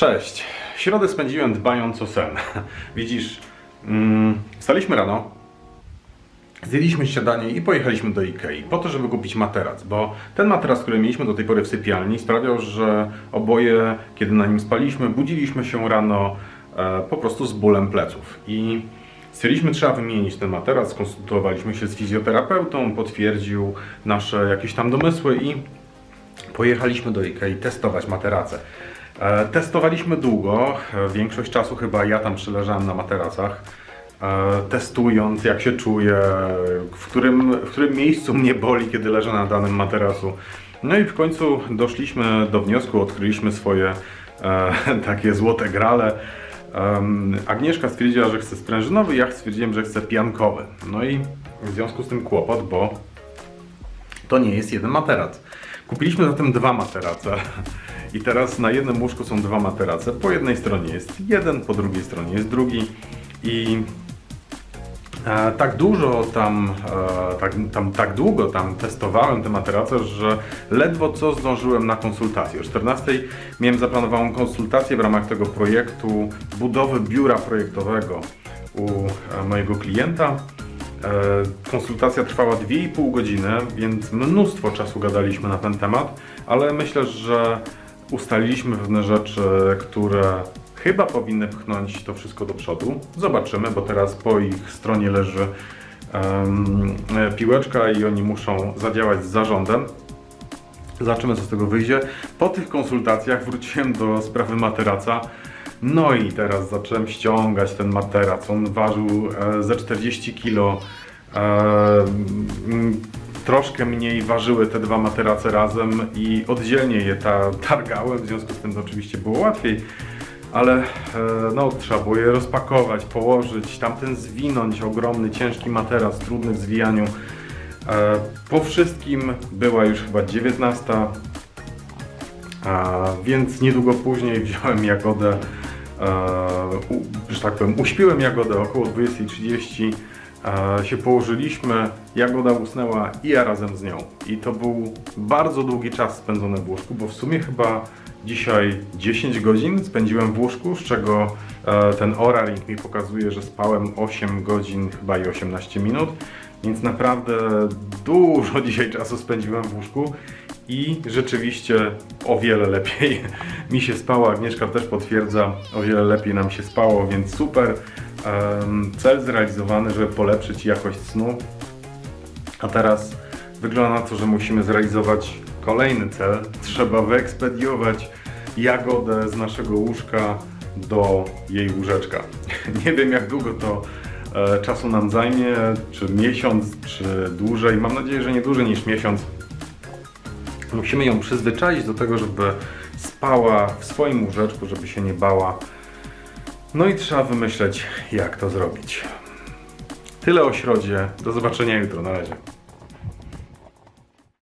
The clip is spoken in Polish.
Cześć. Środę spędziłem dbając o sen. Widzisz, mm, wstaliśmy rano, zjedliśmy śniadanie i pojechaliśmy do Ikei po to, żeby kupić materac, bo ten materac, który mieliśmy do tej pory w sypialni sprawiał, że oboje, kiedy na nim spaliśmy, budziliśmy się rano e, po prostu z bólem pleców i stwierdziliśmy, trzeba wymienić ten materac, skonsultowaliśmy się z fizjoterapeutą, potwierdził nasze jakieś tam domysły i pojechaliśmy do Ikei testować materace. E, Testowaliśmy długo, e, większość czasu chyba ja tam przyleżałem na materacach, e, testując jak się czuję, w którym, w którym miejscu mnie boli, kiedy leżę na danym materacu. No i w końcu doszliśmy do wniosku, odkryliśmy swoje takie złote grale. Agnieszka stwierdziła, że chce sprężynowy, ja stwierdziłem, że chcę piankowy. No i w związku z tym kłopot, bo to nie jest jeden materac. Kupiliśmy zatem dwa materace. I teraz na jednym łóżku są dwa materace. Po jednej stronie jest jeden, po drugiej stronie jest drugi. I e, tak dużo tam, e, tak, tam, tak długo tam testowałem te materace, że ledwo co zdążyłem na konsultację. O 14 miałem zaplanowaną konsultację w ramach tego projektu budowy biura projektowego u e, mojego klienta. E, Konsultacja trwała 2,5 godziny, więc mnóstwo czasu gadaliśmy na ten temat, ale myślę, że ustaliliśmy pewne rzeczy, które chyba powinny pchnąć to wszystko do przodu. Zobaczymy, bo teraz po ich stronie leży e, piłeczka i oni muszą zadziałać z zarządem. Zobaczymy, co z tego wyjdzie. Po tych konsultacjach wróciłem do sprawy materaca. No i teraz zacząłem ściągać ten materac. On ważył e, ze 40 kg. E, mm, troszkę mniej ważyły te dwa materace razem i oddzielnie je ta, targałem, w związku z tym oczywiście było łatwiej. Ale e, no, trzeba było je rozpakować, położyć, tamten zwinąć, ogromny, ciężki materac, trudny w zwijaniu. Po wszystkim była już chyba 19, a, więc niedługo później wziąłem Jagodę, e, że tak powiem, uśpiłem Jagodę około 20.30, e, się położyliśmy, Jagoda usnęła i ja razem z nią. I to był bardzo długi czas spędzony w łóżku, bo w sumie chyba dzisiaj 10 godzin spędziłem w łóżku, z czego e, ten Oura-Ring mi pokazuje, że spałem 8 godzin chyba i 18 minut. Więc naprawdę dużo dzisiaj czasu spędziłem w łóżku i rzeczywiście o wiele lepiej mi się spało. Agnieszka też potwierdza, o wiele lepiej nam się spało, więc super. Cel zrealizowany, żeby polepszyć jakość snu. A teraz wygląda na to, że musimy zrealizować kolejny cel. Trzeba wyekspediować jagodę z naszego łóżka do jej łóżeczka. Nie wiem jak długo to e, czasu nam zajmie, czy miesiąc, czy dłużej. Mam nadzieję, że nie dłużej niż miesiąc. Musimy ją przyzwyczaić do tego, żeby spała w swoim łóżeczku, żeby się nie bała. No i trzeba wymyśleć, jak to zrobić. Tyle o środzie. Do zobaczenia jutro. Na razie.